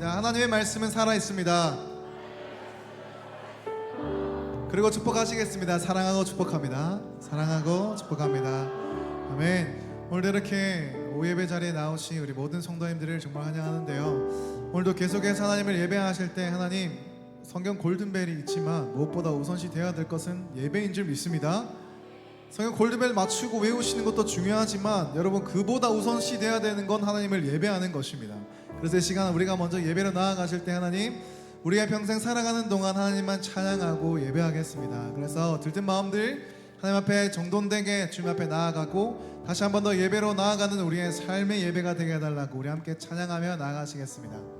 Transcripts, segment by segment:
있습니다. 하나님의 말씀은 살아 있습니다. 그리고 축복하시겠습니다. 사랑하고 축복합니다. 사랑하고 축복합니다. 아멘. 오늘도 이렇게 오예배 자리에 나오신 우리 모든 성도님들을 정말 환영하는데요. 오늘도 계속해서 하나님을 예배하실 때 하나님 성경 골든벨이 있지만 무엇보다 우선시 되어야 될 것은 예배인 줄 믿습니다. 성경 골든벨 맞추고 외우시는 것도 중요하지만 여러분 그보다 우선시 돼야 되는 건 하나님을 예배하는 것입니다. 그래서 이 시간 우리가 먼저 예배로 나아가실 때 하나님 우리가 평생 살아가는 동안 하나님만 찬양하고 예배하겠습니다. 그래서 들뜬 마음들 하나님 앞에 정돈되게 주님 앞에 나아가고 다시 한 번 더 예배로 나아가는 우리의 삶의 예배가 되게 해달라고 우리 함께 찬양하며 나아가시겠습니다.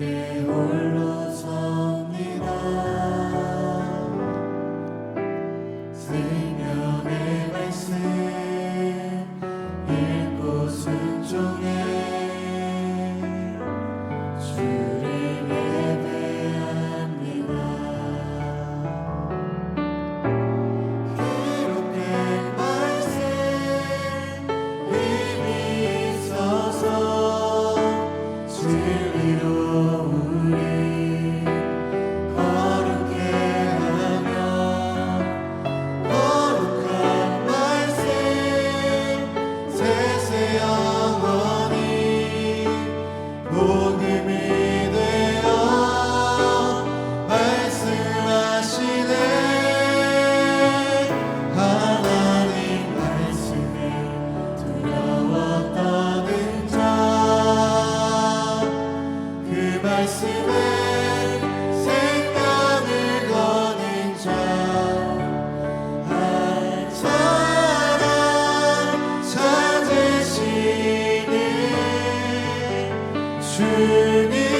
홀로 주님.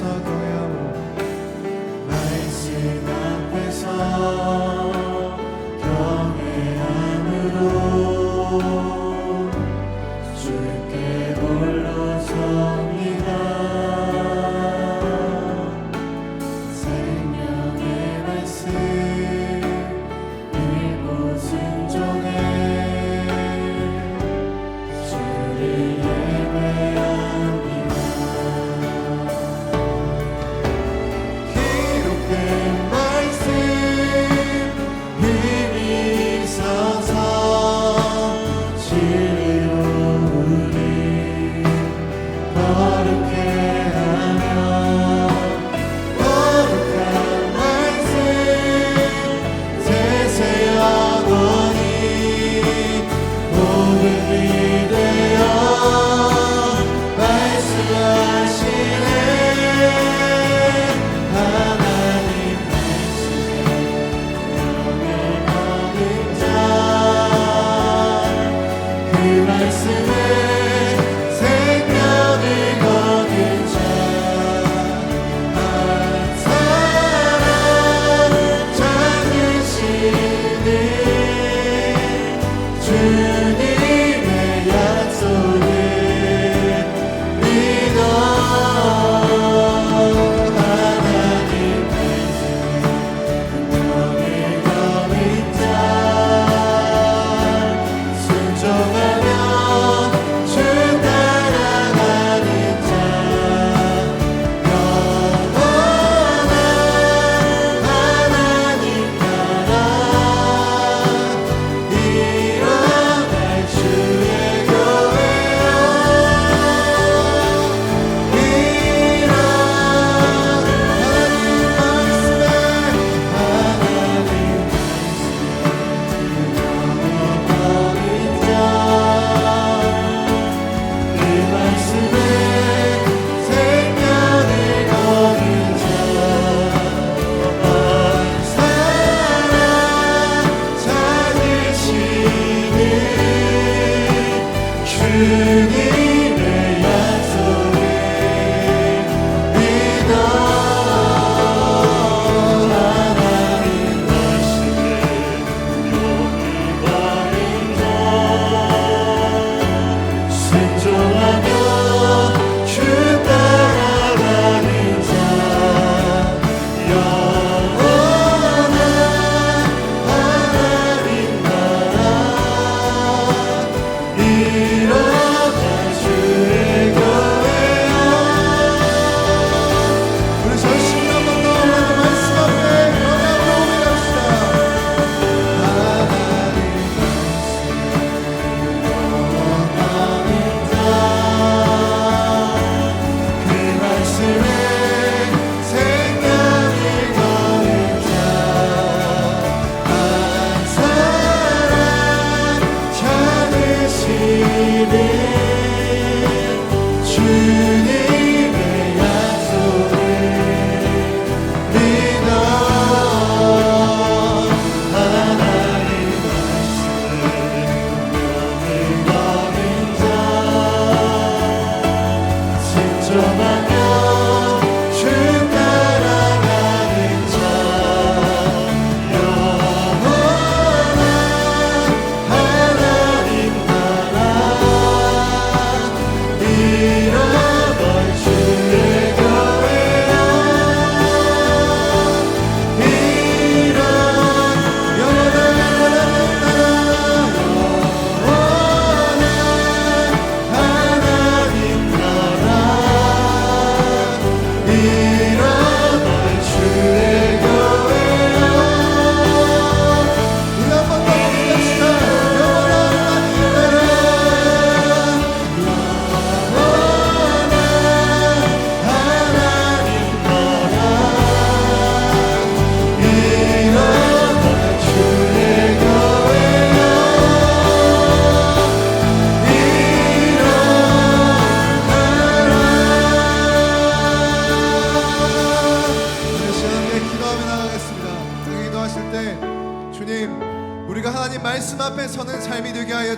말 주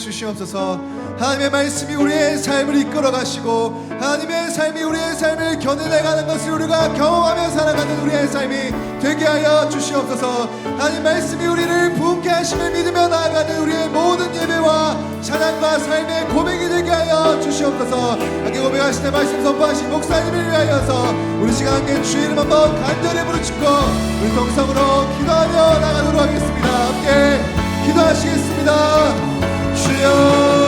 주시옵소서. 하나님의 말씀이 우리의 삶을 이끌어 가시고 하나님의 삶이 우리의 삶을 견뎌내가는 것을 우리가 경험하며 살아가는 우리의 삶이 되게 하여 주시옵소서. 하나님 말씀이 우리를 부흥케 하심을 믿으며 나아가는 우리의 모든 예배와 찬양과 삶의 고백이 되게 하여 주시옵소서. 함께 고백하시는 말씀 선포하신 목사님을 위하여서 우리 시간 함께 주의 이름 한번 간절히 부르짖고 우리 동성으로 기도하며 나가도록 하겠습니다 기도하시겠습니다. 주여.